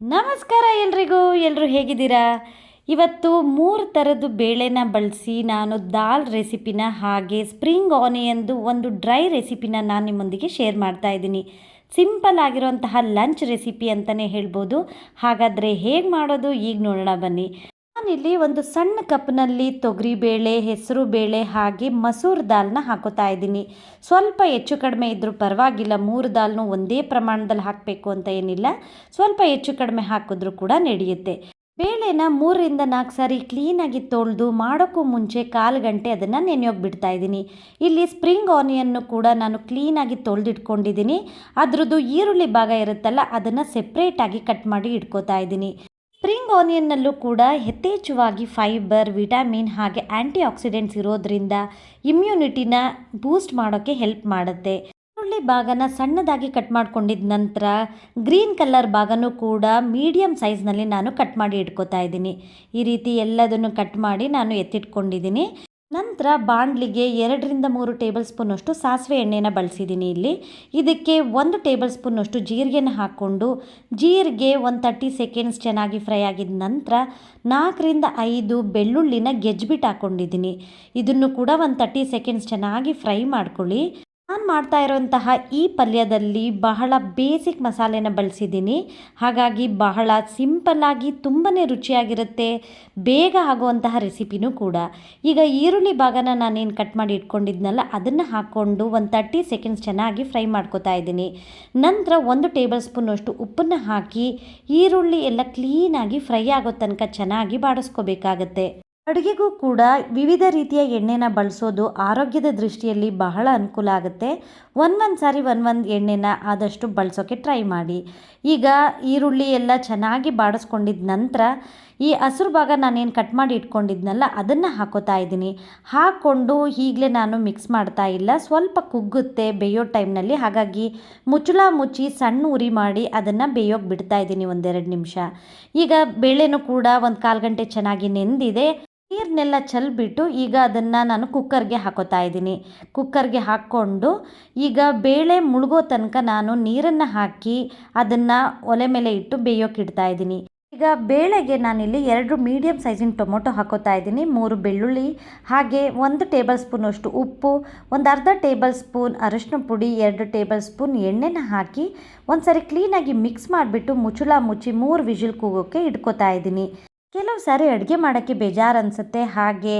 ನಮಸ್ಕಾರ ಎಲ್ರಿಗೂ ಎಲ್ಲರೂ ಹೇಗಿದ್ದೀರಾ? ಇವತ್ತು ಮೂರು ಥರದ್ದು ಬೇಳೆನ ಬಳಸಿ ನಾನು ದಾಲ್ ರೆಸಿಪಿನ ಹಾಗೆ ಸ್ಪ್ರಿಂಗ್ ಆನಿಯನ್ದು ಒಂದು ಡ್ರೈ ರೆಸಿಪಿನ ನಾನು ನಿಮ್ಮೊಂದಿಗೆ ಶೇರ್ ಮಾಡ್ತಾ ಇದ್ದೀನಿ. ಸಿಂಪಲ್ ಆಗಿರುವಂತಹ ಲಂಚ್ ರೆಸಿಪಿ ಅಂತಲೇ ಹೇಳ್ಬೋದು. ಹಾಗಾದರೆ ಹೇಗೆ ಮಾಡೋದು? ಈಗ ನೋಡೋಣ ಬನ್ನಿ. ನಾನಿಲ್ಲಿ ಒಂದು ಸಣ್ಣ ಕಪ್ನಲ್ಲಿ ತೊಗರಿ ಬೇಳೆ, ಹೆಸರು ಬೇಳೆ ಹಾಗೆ ಮಸೂರ್ ದಾಲ್ನ ಹಾಕೋತಾ ಇದ್ದೀನಿ. ಸ್ವಲ್ಪ ಹೆಚ್ಚು ಕಡಿಮೆ ಇದ್ದರೂ ಪರವಾಗಿಲ್ಲ, ಮೂರು ದಾಲ್ನು ಒಂದೇ ಪ್ರಮಾಣದಲ್ಲಿ ಹಾಕಬೇಕು ಅಂತ ಏನಿಲ್ಲ. ಸ್ವಲ್ಪ ಹೆಚ್ಚು ಕಡಿಮೆ ಹಾಕಿದ್ರೂ ಕೂಡ ನಡೆಯುತ್ತೆ. ಬೇಳೆನ ಮೂರರಿಂದ ನಾಲ್ಕು ಸಾರಿ ಕ್ಲೀನಾಗಿ ತೊಳೆದು ಮಾಡೋಕ್ಕೂ ಮುಂಚೆ ಕಾಲು ಗಂಟೆ ಅದನ್ನು ನೆನೆಯೋಗಿ ಬಿಡ್ತಾ ಇದ್ದೀನಿ. ಇಲ್ಲಿ ಸ್ಪ್ರಿಂಗ್ ಆನಿಯನ್ನು ಕೂಡ ನಾನು ಕ್ಲೀನಾಗಿ ತೊಳೆದಿಟ್ಕೊಂಡಿದ್ದೀನಿ. ಅದರದ್ದು ಈರುಳ್ಳಿ ಭಾಗ ಇರುತ್ತಲ್ಲ, ಅದನ್ನು ಸೆಪ್ರೇಟಾಗಿ ಕಟ್ ಮಾಡಿ ಇಟ್ಕೋತಾ ಇದ್ದೀನಿ. ಸ್ಪ್ರಿಂಗ್ ಆನಿಯನ್ನಲ್ಲೂ ಕೂಡ ಯಥೇಚ್ಛವಾಗಿ ಫೈಬರ್, ವಿಟಮಿನ್ ಹಾಗೆ ಆ್ಯಂಟಿ ಆಕ್ಸಿಡೆಂಟ್ಸ್ ಇರೋದ್ರಿಂದ ಇಮ್ಯುನಿಟಿನ ಬೂಸ್ಟ್ ಮಾಡೋಕ್ಕೆ ಹೆಲ್ಪ್ ಮಾಡುತ್ತೆ. ಈರುಳ್ಳಿ ಭಾಗನ ಸಣ್ಣದಾಗಿ ಕಟ್ ಮಾಡ್ಕೊಂಡಿದ ನಂತರ ಗ್ರೀನ್ ಕಲರ್ ಭಾಗನೂ ಕೂಡ ಮೀಡಿಯಮ್ ಸೈಜ್ನಲ್ಲಿ ನಾನು ಕಟ್ ಮಾಡಿ ಇಟ್ಕೋತಾ ಇದ್ದೀನಿ. ಈ ರೀತಿ ಎಲ್ಲದನ್ನು ಕಟ್ ಮಾಡಿ ನಾನು ಎತ್ತಿಟ್ಕೊಂಡಿದ್ದೀನಿ. ನಂತರ ಬಾಣಲಿಗೆ ಎರಡರಿಂದ ಮೂರು ಟೇಬಲ್ ಸ್ಪೂನಷ್ಟು ಸಾಸಿವೆ ಎಣ್ಣೆನ ಬಳಸಿದ್ದೀನಿ ಇಲ್ಲಿ. ಇದಕ್ಕೆ ಒಂದು ಟೇಬಲ್ ಸ್ಪೂನಷ್ಟು ಜೀರಿಗೆನ ಹಾಕ್ಕೊಂಡು ಜೀರಿಗೆ ಒಂದು ತರ್ಟಿ ಸೆಕೆಂಡ್ಸ್ ಚೆನ್ನಾಗಿ ಫ್ರೈ ಆಗಿದ ನಂತರ ನಾಲ್ಕರಿಂದ ಐದು ಬೆಳ್ಳುಳ್ಳಿನ ಗೆಜ್ಬಿಟ್ಟು ಹಾಕ್ಕೊಂಡಿದ್ದೀನಿ ಇದನ್ನು ಕೂಡ ಒಂದು ತರ್ಟಿ ಸೆಕೆಂಡ್ಸ್ ಚೆನ್ನಾಗಿ ಫ್ರೈ ಮಾಡ್ಕೊಳ್ಳಿ. ನಾನು ಮಾಡ್ತಾ ಇರೋಂತಹ ಈ ಪಲ್ಯದಲ್ಲಿ ಬಹಳ ಬೇಸಿಕ್ ಮಸಾಲೆನ ಬಳಸಿದ್ದೀನಿ. ಹಾಗಾಗಿ ಬಹಳ ಸಿಂಪಲ್ಲಾಗಿ ತುಂಬಾ ರುಚಿಯಾಗಿರುತ್ತೆ. ಬೇಗ ಆಗುವಂತಹ ರೆಸಿಪಿನೂ ಕೂಡ. ಈಗ ಈರುಳ್ಳಿ ಭಾಗನ ನಾನೇನು ಕಟ್ ಮಾಡಿ ಇಟ್ಕೊಂಡಿದ್ನಲ್ಲ, ಅದನ್ನು ಹಾಕ್ಕೊಂಡು ಒಂದು ತರ್ಟಿ ಸೆಕೆಂಡ್ಸ್ ಚೆನ್ನಾಗಿ ಫ್ರೈ ಮಾಡ್ಕೊತಾ ಇದ್ದೀನಿ. ನಂತರ ಒಂದು ಟೇಬಲ್ ಸ್ಪೂನಷ್ಟು ಉಪ್ಪನ್ನು ಹಾಕಿ ಈರುಳ್ಳಿ ಎಲ್ಲ ಕ್ಲೀನಾಗಿ ಫ್ರೈ ಆಗೋ ತನಕ ಚೆನ್ನಾಗಿ ಬಾಡಿಸ್ಕೋಬೇಕಾಗತ್ತೆ. ಅಡುಗೆಗೂ ಕೂಡ ವಿವಿಧ ರೀತಿಯ ಎಣ್ಣೆನ ಬಳಸೋದು ಆರೋಗ್ಯದ ದೃಷ್ಟಿಯಲ್ಲಿ ಬಹಳ ಅನುಕೂಲ ಆಗುತ್ತೆ. ಒಂದೊಂದು ಸಾರಿ ಒಂದೊಂದು ಎಣ್ಣೆನ ಆದಷ್ಟು ಬಳಸೋಕ್ಕೆ ಟ್ರೈ ಮಾಡಿ. ಈಗ ಈರುಳ್ಳಿ ಎಲ್ಲ ಚೆನ್ನಾಗಿ ಬಾಡಿಸ್ಕೊಂಡಿದ್ದ ನಂತರ ಈ ಹಸಿರು ಭಾಗ ನಾನೇನು ಕಟ್ ಮಾಡಿ ಇಟ್ಕೊಂಡಿದ್ನಲ್ಲ, ಅದನ್ನು ಹಾಕೋತಾ ಇದ್ದೀನಿ. ಹಾಕ್ಕೊಂಡು ಈಗಲೇ ನಾನು ಮಿಕ್ಸ್ ಮಾಡ್ತಾ ಇಲ್ಲ. ಸ್ವಲ್ಪ ಕುಗ್ಗುತ್ತೆ ಬೇಯೋ ಟೈಮ್ನಲ್ಲಿ ಹಾಗಾಗಿ ಮುಚ್ಚಳ ಮುಚ್ಚಿ ಸಣ್ಣ ಉರಿ ಮಾಡಿ ಅದನ್ನು ಬೇಯೋಕೆ ಬಿಡ್ತಾ ಇದ್ದೀನಿ ಒಂದೆರಡು ನಿಮಿಷ. ಈಗ ಬೇಳೆನೂ ಕೂಡ ಒಂದು ಕಾಲು ಗಂಟೆ ಚೆನ್ನಾಗಿ ನೆಂದಿದೆ. ನೀರನ್ನೆಲ್ಲ ಚೆಲ್ಬಿಟ್ಟು ಈಗ ಅದನ್ನು ನಾನು ಕುಕ್ಕರ್ಗೆ ಹಾಕೋತಾ ಇದ್ದೀನಿ. ಕುಕ್ಕರ್ಗೆ ಹಾಕ್ಕೊಂಡು ಈಗ ಬೇಳೆ ಮುಳುಗೋ ತನಕ ನಾನು ನೀರನ್ನು ಹಾಕಿ ಅದನ್ನು ಒಲೆ ಮೇಲೆ ಇಟ್ಟು ಬೇಯೋಕೆ ಇಡ್ತಾ ಇದ್ದೀನಿ. ಈಗ ಬೇಳೆಗೆ ನಾನಿಲ್ಲಿ ಎರಡು ಮೀಡಿಯಮ್ ಸೈಜಿನ ಟೊಮೊಟೊ ಹಾಕೋತಾ ಇದ್ದೀನಿ. ಮೂರು ಬೆಳ್ಳುಳ್ಳಿ, ಹಾಗೆ ಒಂದು ಟೇಬಲ್ ಸ್ಪೂನಷ್ಟು ಉಪ್ಪು, ಒಂದು ಅರ್ಧ ಟೇಬಲ್ ಸ್ಪೂನ್ ಅರಶಿನ ಪುಡಿ, ಎರಡು ಟೇಬಲ್ ಸ್ಪೂನ್ ಎಣ್ಣೆನ ಹಾಕಿ ಒಂದು ಸರಿ ಕ್ಲೀನಾಗಿ ಮಿಕ್ಸ್ ಮಾಡಿಬಿಟ್ಟು ಮುಚ್ಚಳ ಮುಚ್ಚಿ ಮೂರು ವಿಜಿಲ್ ಕೂಗೋಕ್ಕೆ ಇಟ್ಕೋತಾ ಇದ್ದೀನಿ. ಕೆಲವು ಸಾರಿ ಅಡುಗೆ ಮಾಡೋಕ್ಕೆ ಬೇಜಾರು ಅನಿಸುತ್ತೆ. ಹಾಗೆ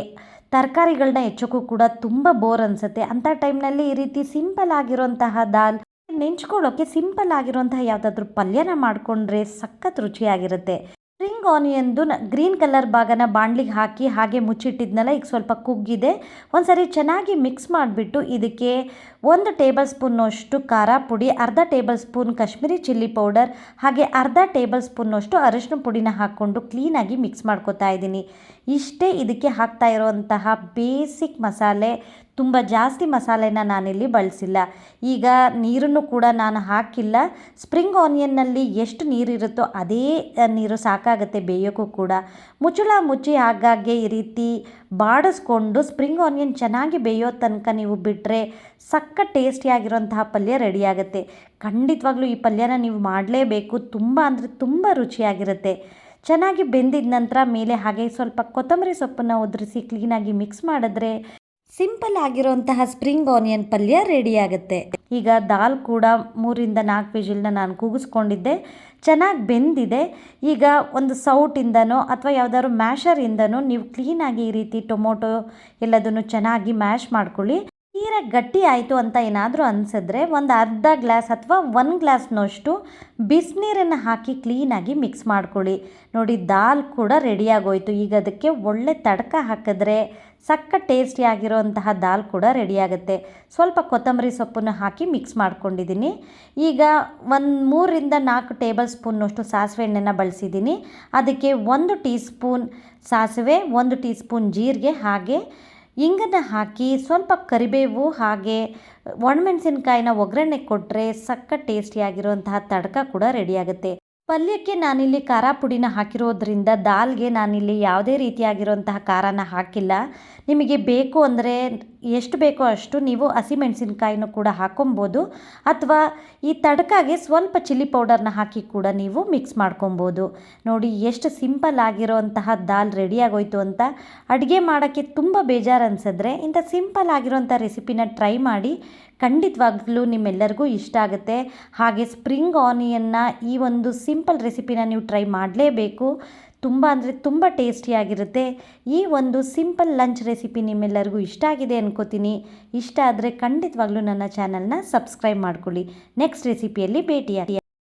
ತರಕಾರಿಗಳನ್ನ ಹೆಚ್ಚೋಕ್ಕೂ ಕೂಡ ತುಂಬ ಬೋರ್ ಅನಿಸುತ್ತೆ. ಅಂಥ ಟೈಮ್ನಲ್ಲಿ ಈ ರೀತಿ ಸಿಂಪಲ್ ಆಗಿರೋಂತಹ ದಾಲ್ ನೆಂಚ್ಕೊಳ್ಳೋಕ್ಕೆ ಸಿಂಪಲ್ ಆಗಿರುವಂಥ ಯಾವುದಾದ್ರೂ ಪಲ್ಯನ ಮಾಡಿಕೊಂಡ್ರೆ ಸಖತ್ ರುಚಿಯಾಗಿರುತ್ತೆ. ಸ್ಪ್ರಿಂಗ್ ಆನಿಯನ್ದು ಗ್ರೀನ್ ಕಲರ್ ಭಾಗನ ಬಾಣಲಿಗೆ ಹಾಕಿ ಹಾಗೆ ಮುಚ್ಚಿಟ್ಟಿದ್ನಲ್ಲ, ಈಗ ಸ್ವಲ್ಪ ಕುಗ್ಗಿದೆ. ಒಂದು ಸರಿ ಚೆನ್ನಾಗಿ ಮಿಕ್ಸ್ ಮಾಡಿಬಿಟ್ಟು ಇದಕ್ಕೆ ಒಂದು ಟೇಬಲ್ ಸ್ಪೂನ್ನಷ್ಟು ಖಾರ ಪುಡಿ, ಅರ್ಧ table spoon Kashmiri chilli powder, ಹಾಗೆ ಅರ್ಧ ಟೇಬಲ್ ಸ್ಪೂನ್ನಷ್ಟು ಅರಶಿನ ಪುಡಿನ ಹಾಕ್ಕೊಂಡು ಕ್ಲೀನಾಗಿ ಮಿಕ್ಸ್ ಮಾಡ್ಕೋತಾ ಇದ್ದೀನಿ. ಇಷ್ಟೇ ಇದಕ್ಕೆ ಹಾಕ್ತಾ ಇರುವಂತಹ ಬೇಸಿಕ್ ಮಸಾಲೆ, ತುಂಬ ಜಾಸ್ತಿ ಮಸಾಲೆನ ನಾನಿಲ್ಲಿ ಬಳಸಿಲ್ಲ. ಈಗ ನೀರನ್ನು ಕೂಡ ನಾನು ಹಾಕಿಲ್ಲ. ಸ್ಪ್ರಿಂಗ್ ಆನಿಯನ್ನಲ್ಲಿ ಎಷ್ಟು ನೀರಿರುತ್ತೋ ಅದೇ ನೀರು ಸಾಕಾಗುತ್ತೆ, ಬೇಯೋಕ್ಕೂ ಕೂಡ. ಮುಚ್ಚಳ ಮುಚ್ಚಿ ಆಗಾಗ್ಗೆ ಈ ರೀತಿ ಬಾಡಿಸ್ಕೊಂಡು ಸ್ಪ್ರಿಂಗ್ ಆನಿಯನ್ ಚೆನ್ನಾಗಿ ಬೇಯೋ ತನಕ ನೀವು ಬಿಟ್ಟರೆ ಸಕ್ಕ ಟೇಸ್ಟಿಯಾಗಿರುವಂತಹ ಪಲ್ಯ ರೆಡಿಯಾಗುತ್ತೆ. ಖಂಡಿತವಾಗ್ಲೂ ಈ ಪಲ್ಯನ ನೀವು ಮಾಡಲೇಬೇಕು. ತುಂಬ ಅಂದರೆ ತುಂಬ ರುಚಿಯಾಗಿರುತ್ತೆ. ಚೆನ್ನಾಗಿ ಬೆಂದಿದ ನಂತರ ಮೇಲೆ ಹಾಗೆ ಸ್ವಲ್ಪ ಕೊತ್ತಂಬರಿ ಸೊಪ್ಪನ್ನು ಉದುರಿಸಿ ಕ್ಲೀನಾಗಿ ಮಿಕ್ಸ್ ಮಾಡಿದ್ರೆ ಸಿಂಪಲ್ ಆಗಿರೋಂತಹ ಸ್ಪ್ರಿಂಗ್ ಆನಿಯನ್ ಪಲ್ಯ ರೆಡಿ ಆಗುತ್ತೆ. ಈಗ ದಾಲ್ ಕೂಡ ಮೂರಿಂದ ನಾಲ್ಕು ವಿಜಿಲ್ನ ನಾನು ಕೂಗಿಸ್ಕೊಂಡಿದ್ದೆ. ಚೆನ್ನಾಗಿ ಬೆಂದಿದೆ. ಈಗ ಒಂದು ಸೌಟಿಂದನೋ ಅಥವಾ ಯಾವುದಾದ್ರು ಮ್ಯಾಶರಿಂದನೋ ನೀವು ಕ್ಲೀನಾಗಿ ಈ ರೀತಿ ಟೊಮೊಟೊ ಎಲ್ಲದನ್ನು ಚೆನ್ನಾಗಿ ಮ್ಯಾಶ್ ಮಾಡ್ಕೊಳ್ಳಿ. ಗಟ್ಟಿ ಆಯಿತು ಅಂತ ಏನಾದರೂ ಅನಿಸಿದ್ರೆ ಒಂದು ಅರ್ಧ ಗ್ಲಾಸ್ ಅಥವಾ ಒಂದು ಗ್ಲಾಸ್ನಷ್ಟು ಬಿಸಿನೀರನ್ನು ಹಾಕಿ ಕ್ಲೀನಾಗಿ ಮಿಕ್ಸ್ ಮಾಡ್ಕೊಳ್ಳಿ. ನೋಡಿ, ದಾಲ್ ಕೂಡ ರೆಡಿಯಾಗೋಯಿತು ಈಗ ಅದಕ್ಕೆ ಒಳ್ಳೆ ತಡಕ ಹಾಕಿದ್ರೆ ಸಕ್ಕ ಟೇಸ್ಟಿಯಾಗಿರೋಂತಹ ದಾಲ್ ಕೂಡ ರೆಡಿಯಾಗುತ್ತೆ ಸ್ವಲ್ಪ ಕೊತ್ತಂಬರಿ ಸೊಪ್ಪನ್ನು ಹಾಕಿ ಮಿಕ್ಸ್ ಮಾಡ್ಕೊಂಡಿದ್ದೀನಿ. ಈಗ ಒಂದು ಮೂರರಿಂದ ನಾಲ್ಕು ಟೇಬಲ್ ಸ್ಪೂನ್ನಷ್ಟು ಸಾಸಿವೆ ಎಣ್ಣೆನ ಬಳಸಿದ್ದೀನಿ. ಅದಕ್ಕೆ ಒಂದು ಟೀ ಸ್ಪೂನ್ ಸಾಸಿವೆ, ಒಂದು ಟೀ ಜೀರಿಗೆ, ಹಾಗೆ ಇಂಗನ್ನು ಹಾಕಿ ಸ್ವಲ್ಪ ಕರಿಬೇವು ಹಾಗೆ ಒಣಮೆಣಸಿನ್ಕಾಯಿನ ಒಗ್ಗರಣೆ ಕೊಟ್ಟರೆ ಸಕ್ಕ ಟೇಸ್ಟಿಯಾಗಿರುವಂತಹ ತಡಕ ಕೂಡ ರೆಡಿಯಾಗುತ್ತೆ. ಪಲ್ಯಕ್ಕೆ ನಾನಿಲ್ಲಿ ಖಾರ ಪುಡಿನ ಹಾಕಿರೋದ್ರಿಂದ ದಾಲ್ಗೆ ನಾನಿಲ್ಲಿ ಯಾವುದೇ ರೀತಿಯಾಗಿರುವಂತಹ ಖಾರನ ಹಾಕಿಲ್ಲ. ನಿಮಗೆ ಬೇಕು ಅಂದರೆ ಎಷ್ಟು ಬೇಕೋ ಅಷ್ಟು ನೀವು ಹಸಿಮೆಣಸಿನ್ಕಾಯಿನೂ ಕೂಡ ಹಾಕೊಬೋದು. ಅಥವಾ ಈ ತಡಕಾಗೆ ಸ್ವಲ್ಪ ಚಿಲ್ಲಿ ಪೌಡರ್ನ ಹಾಕಿ ಕೂಡ ನೀವು ಮಿಕ್ಸ್ ಮಾಡ್ಕೊಬೋದು. ನೋಡಿ ಎಷ್ಟು ಸಿಂಪಲ್ ಆಗಿರೋಂತಹ ದಾಲ್ ರೆಡಿಯಾಗೋಯ್ತು ಅಂತ. ಅಡುಗೆ ಮಾಡೋಕ್ಕೆ ತುಂಬ ಬೇಜಾರು ಅನಿಸಿದ್ರೆ ಇಂಥ ಸಿಂಪಲ್ ಆಗಿರೋಂಥ ರೆಸಿಪಿನ ಟ್ರೈ ಮಾಡಿ. ಖಂಡಿತವಾಗ್ಲೂ ನಿಮ್ಮೆಲ್ಲರಿಗೂ ಇಷ್ಟ ಆಗುತ್ತೆ. ಹಾಗೆ ಸ್ಪ್ರಿಂಗ್ ಆನಿಯನ್ನ ಈ ಒಂದು ಸಿಂಪಲ್ ರೆಸಿಪಿನ ನೀವು ಟ್ರೈ ಮಾಡಲೇಬೇಕು. ತುಂಬ ಅಂದರೆ ತುಂಬ ಟೇಸ್ಟಿಯಾಗಿರುತ್ತೆ ಈ ಒಂದು ಸಿಂಪಲ್ ಲಂಚ್ ರೆಸಿಪಿ ನಿಮ್ಮೆಲ್ಲರಿಗೂ ಇಷ್ಟ ಆಗಿದೆ ಅನ್ಕೋತೀನಿ. ಇಷ್ಟ ಆದರೆ ಖಂಡಿತವಾಗ್ಲೂ ನನ್ನ ಚಾನಲ್ನ ಸಬ್ಸ್ಕ್ರೈಬ್ ಮಾಡ್ಕೊಳ್ಳಿ. ನೆಕ್ಸ್ಟ್ ರೆಸಿಪಿಯಲ್ಲಿ ಭೇಟಿಯಾಗಿ